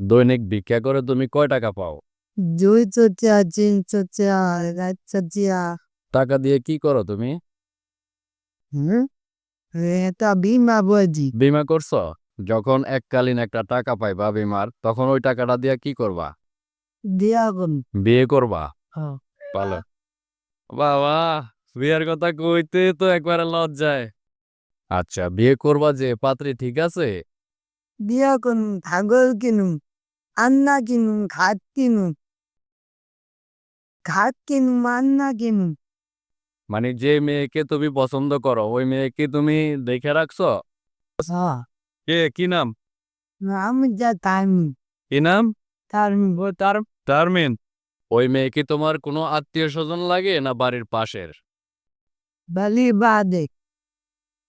দৈনিক ভিক্ষা করে তুমি কয় টাকা পাও? তিনশো চার একশো চার টাকা দিয়ে কি করো তুমি? হুম? এটা বিমা বিমা করছ? যখন এককালীন একটা টাকা পাইবা বিমার তখন ওই টাকাটা দিয়ে কি করবা? দিয়া বিয়ে করবা। ভালো বাবা বিয়ের কথা কইতে তো একবারে লজ্জায়। আচ্ছা বিয়ে করবা যে পাত্রী ঠিক আছে? দিয়া করুন ছাগল কিনুন আন্না ঘাট কিনুন আন্না কিনুন মানে যে মেয়েকে তুমি পছন্দ করো ওই মেয়েকে তুমি দেখে রাখছো? কে? কি নাম? আমি যা টাইম কি নাম? টাইম তার তারমিন। ওই মেয়ে কি তোমার কোনো আত্মীয় স্বজন লাগে না বাড়ির পাশের? বালি বাদে।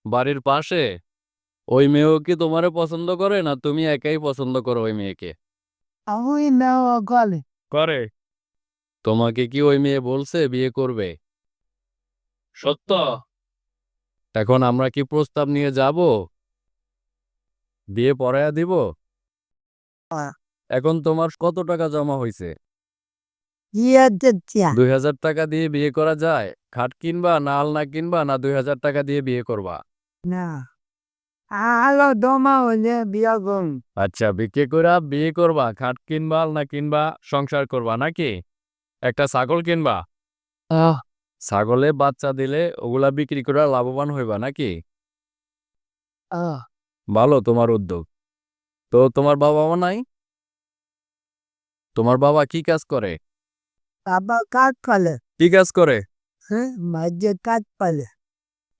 বাড়ির পাশে? ওই মেয়েও কি তোমারে পছন্দ করে না তুমি একাই পছন্দ করো ওই মেয়েকে? আমি নেওয়া গলে। করে। তোমাকে কি ওই মেয়ে বলছে বিয়ে করবে? সত্য। এখন আমরা কি প্রস্তাব নিয়ে যাব? বিয়ে পড়ায়া দিব? হ্যাঁ। এখন তোমার কত টাকা জমা হয়েছে দুই হাজার টাকা দিয়ে বিয়ে করা যায়? খাট কিনবা না আলনা কিনবা না দুই হাজার টাকা দিয়ে বিয়ে করবা? না। আলো দমা হলে বিয়া করুন আচ্ছা বিক্রি করে বিয়ে করবা খাট কিনবা আলনা কিনবা সংসার করবা নাকি? একটা ছাগল কিনবা? ছাগলে বাচ্চা দিলে ওগুলা বিক্রি করা লাভবান হইবা নাকি? ভালো তোমার উদ্যোগ। তো তোমার বাবা মা নাই? তোমার বাবা কি কাজ করে? বাবা কাঠ পালে। কি কাজ করে? হ্যাঁ মাঝে কাঠ পালে।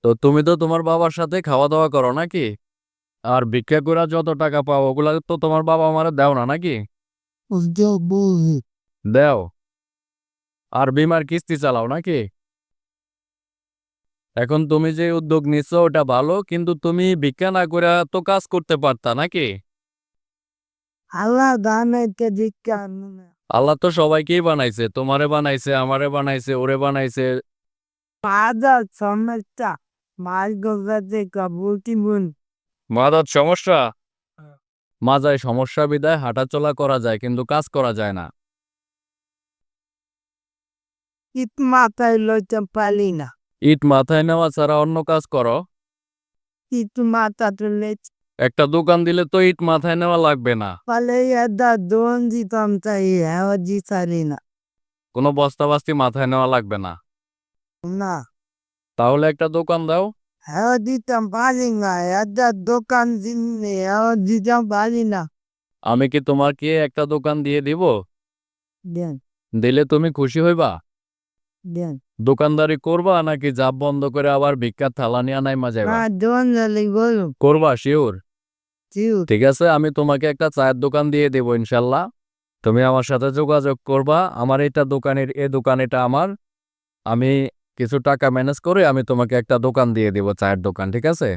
তো তুমি তো তোমার বাবার সাথে খাওয়া দাওয়া করো নাকি? আর ভিক্ষা করে যত টাকা পাও ওগুলা তো তোমার বাবা মারা দেও না নাকি? দেও আর বিমার কিস্তি চালাও নাকি? এখন তুমি যে উদ্যোগ নিচ্ছ ওটা ভালো কিন্তু তুমি ভিক্ষা না করে তো কাজ করতে পারতা নাকি? আল্লাহ আল্লাহ তো সবাইকেই বানাইছে তোমারে বানাইছে আমারে বানাইছে ওরে বানাইছে। মাছ বুন মাদার সমস্যা? মাজায় সমস্যা বিদায় হাঁটাচলা করা যায় কিন্তু কাজ করা যায় না। ইট মাথায় লইতে পারি না। ইট মাথায় নেওয়া ছাড়া অন্য কাজ করো। ইট মাথা তুলে একটা দোকান দিলে তো ইট মাথায় নেওয়া লাগবে না। পালে এদা দোন দিতাম তাই হ্যাঁ দিতারি না। কোনো বস্তা বাস্তি মাথায় নেওয়া লাগবে না। না। তাহলে একটা দোকান দাও। হ্যাঁ দিতাম পারি না। এদা দোকান দিনে হ্যাঁ দিতাম পারি না। আমি কি তোমাকে একটা দোকান দিয়ে দিব? দেন। দিলে তুমি খুশি হইবা? দেন। দোকানদারি করবা নাকি জাব বন্ধ করে আবার ভিক্ষার থালা নিয়ে নাই না দোন করবা। শিওর? ঠিক আছে আমি তোমাকে একটা চায়ের দোকান দিয়ে দেব ইনশাল্লাহ। তুমি আমার সাথে যোগাযোগ করবা। আমার এটা দোকানের এ দোকান এটা আমার। আমি কিছু টাকা ম্যানেজ করে আমি তোমাকে একটা দোকান দিয়ে দেব চায়ের দোকান ঠিক আছে?